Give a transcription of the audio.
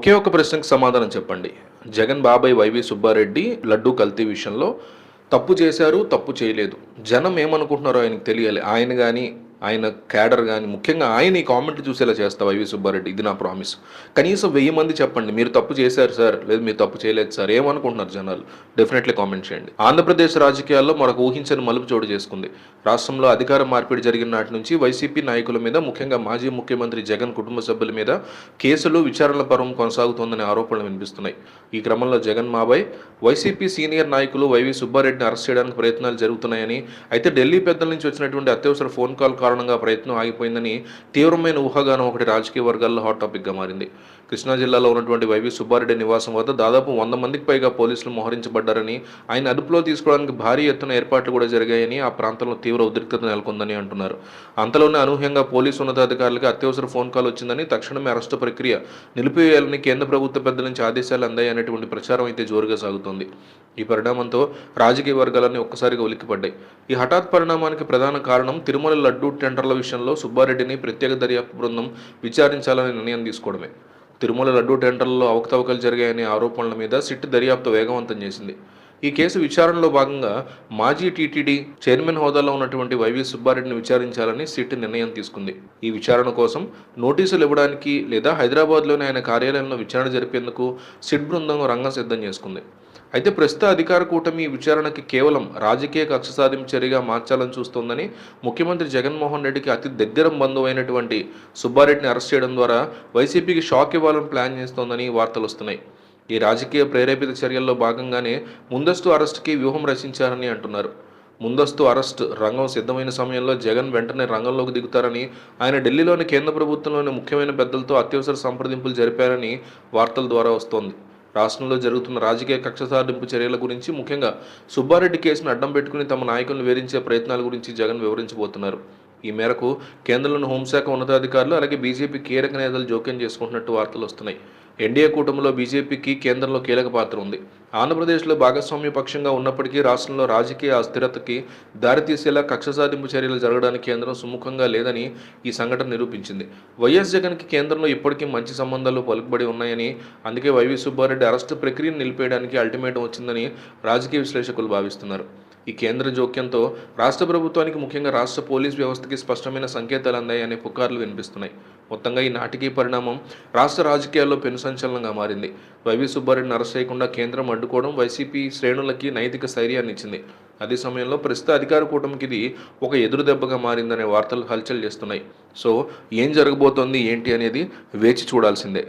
ఒకే ఒక ప్రశ్నకు సమాధానం చెప్పండి. జగన్ బాబాయ్ వైవి సుబ్బారెడ్డి లడ్డూ కల్తీ విషయంలో తప్పు చేశారు తప్పు చేయలేదు. జనం ఏమనుకుంటున్నారో ఆయనకు తెలియాలి. ఆయన కానీ ఆయన క్యాడర్ కానీ ముఖ్యంగా ఆయన ఈ కామెంట్ చూసేలా చేస్తా వైవి సుబ్బారెడ్డి? ఇది నా ప్రామిస్ కనీసం వెయ్యి మంది చెప్పండి. మీరు తప్పు చేశారు సార్. లేదు మీరు తప్పు చేయలేదు సార్. ఏమనుకుంటున్నారు జనాలు? డెఫినెట్లీ కామెంట్ చేయండి. ఆంధ్రప్రదేశ్ రాజకీయాల్లో మరొక ఊహించని మలుపు చోటు చేసుకుంది. రాష్ట్రంలో అధికార మార్పిడి జరిగిన నాటి నుంచి వైసీపీ నాయకుల మీద ముఖ్యంగా మాజీ ముఖ్యమంత్రి జగన్ కుటుంబ సభ్యుల మీద కేసులు విచారణల పర్వం కొనసాగుతోందనే ఆరోపణలు వినిపిస్తున్నాయి. ఈ క్రమంలో జగన్ మాబాయ్ వైసీపీ సీనియర్ నాయకులు వైవి సుబ్బారెడ్డిని అరెస్ట్ చేయడానికి ప్రయత్నాలు జరుగుతున్నాయని అయితే ఢిల్లీ పెద్దల నుంచి వచ్చినటువంటి అత్యవసర ఫోన్ కాల్ కారణంగా ప్రయత్నం ఆగిపోయిందని తీవ్రమైన ఊహాగానం ఒకటి రాజకీయ వర్గాల్లో హాట్ టాపిక్గా మారింది. కృష్ణా జిల్లాలో ఉన్నటువంటి వైవి సుబ్బారెడ్డి నివాసం వద్ద దాదాపు వంద మందికి పైగా పోలీసులు మోహరించబడ్డారని ఆయన అదుపులో తీసుకోవడానికి భారీ ఎత్తున ఏర్పాట్లు కూడా జరిగాయని ఆ ప్రాంతంలో తీవ్ర ఉద్రిక్తత నెలకొందని అంటున్నారు. అంతలోనే అనూహ్యంగా పోలీసు ఉన్నతాధికారులకు అత్యవసర ఫోన్ కాల్ వచ్చిందని తక్షణమే అరెస్టు ప్రక్రియ నిలిపివేయాలని కేంద్ర ప్రభుత్వ పెద్దల నుంచి ఆదేశాలు అందాయనేటువంటి ప్రచారం అయితే జోరుగా సాగుతోంది. ఈ పరిణామంతో రాజకీయ వర్గాలన్నీ ఒక్కసారిగా ఉలిక్కిపడ్డాయి. ఈ హఠాత్ పరిణామానికి ప్రధాన కారణం తిరుమల లడ్డూ టెండర్ల విషయంలో సుబ్బారెడ్డిని ప్రత్యేక దర్యాప్తు బృందం విచారించాలని నిర్ణయం తీసుకోవడమే. తిరుమల లడ్డూ టెండర్లలో అవకతవకలు జరిగాయనే ఆరోపణల మీద సిట్ దర్యాప్తు వేగవంతం చేసింది. ఈ కేసు విచారణలో భాగంగా మాజీ టీటీడీ చైర్మన్ హోదాలో ఉన్నటువంటి వైవి సుబ్బారెడ్డిని విచారించాలని సిట్ నిర్ణయం తీసుకుంది. ఈ విచారణ కోసం నోటీసులు ఇవ్వడానికి లేదా హైదరాబాద్లోని ఆయన కార్యాలయంలో విచారణ జరిపేందుకు సిట్ బృందం రంగం సిద్ధం చేసుకుంది. అయితే ప్రస్తుత అధికార కూటమి ఈ విచారణకి కేవలం రాజకీయ కక్ష సాధింపు చర్యగా మార్చాలని చూస్తోందని ముఖ్యమంత్రి జగన్మోహన్ రెడ్డికి అతి దగ్గర బంధువు అయినటువంటి సుబ్బారెడ్డిని అరెస్ట్ చేయడం ద్వారా వైసీపీకి షాక్ ఇవ్వాలని ప్లాన్ చేస్తోందని వార్తలు వస్తున్నాయి. ఈ రాజకీయ ప్రేరేపిత చర్యల్లో భాగంగానే ముందస్తు అరెస్ట్కి వ్యూహం రచించారని అంటున్నారు. ముందస్తు అరెస్ట్ రంగం సిద్ధమైన సమయంలో జగన్ వెంటనే రంగంలోకి దిగుతారని ఆయన ఢిల్లీలోని కేంద్ర ప్రభుత్వంలోని ముఖ్యమైన పెద్దలతో అత్యవసర సంప్రదింపులు జరిపారని వార్తల ద్వారా వస్తోంది. రాష్ట్రంలో జరుగుతున్న రాజకీయ కక్ష సాధింపు చర్యల గురించి ముఖ్యంగా సుబ్బారెడ్డి కేసును అడ్డం పెట్టుకుని తమ నాయకులను వేధించే ప్రయత్నాల గురించి జగన్ వివరించబోతున్నారు. ఈ మేరకు కేంద్రంలోని హోంశాఖ ఉన్నతాధికారులు అలాగే బీజేపీ కీలక నేతలు జోక్యం చేసుకుంటున్నట్టు వార్తలు వస్తున్నాయి. ఎన్డీఏ కూటమిలో బీజేపీకి కేంద్రంలో కీలక పాత్ర ఉంది. ఆంధ్రప్రదేశ్లో భాగస్వామ్య పక్షంగా ఉన్నప్పటికీ రాష్ట్రంలో రాజకీయ అస్థిరతకి దారితీసేలా కక్ష సాధింపు చర్యలు జరగడానికి కేంద్రం సుముఖంగా లేదని ఈ సంఘటన నిరూపించింది. వైఎస్ జగన్కి కేంద్రంలో ఇప్పటికీ మంచి సంబంధాలు పలుకుబడి ఉన్నాయని అందుకే వైవి సుబ్బారెడ్డి అరెస్టు ప్రక్రియను నిలిపేయడానికి అల్టిమేటం వచ్చిందని రాజకీయ విశ్లేషకులు భావిస్తున్నారు. ఈ కేంద్ర జోక్యంతో రాష్ట్ర ప్రభుత్వానికి ముఖ్యంగా రాష్ట్ర పోలీస్ వ్యవస్థకి స్పష్టమైన సంకేతాలు అందాయి అనే పుకార్లు వినిపిస్తున్నాయి. మొత్తంగా ఈ నాటికీ పరిణామం రాష్ట్ర రాజకీయాల్లో పెను సంచలనంగా మారింది. వైవి సుబ్బారెడ్డిని అరెస్ట్ చేయకుండా కేంద్రం అడ్డుకోవడం వైసీపీ శ్రేణులకి నైతిక స్థైర్యాన్ని ఇచ్చింది. అదే సమయంలో ప్రస్తుత అధికార కూటమికి ఇది ఒక ఎదురు దెబ్బగా మారిందనే వార్తలు హల్చల్ చేస్తున్నాయి. సో ఏం జరగబోతోంది ఏంటి అనేది వేచి చూడాల్సిందే.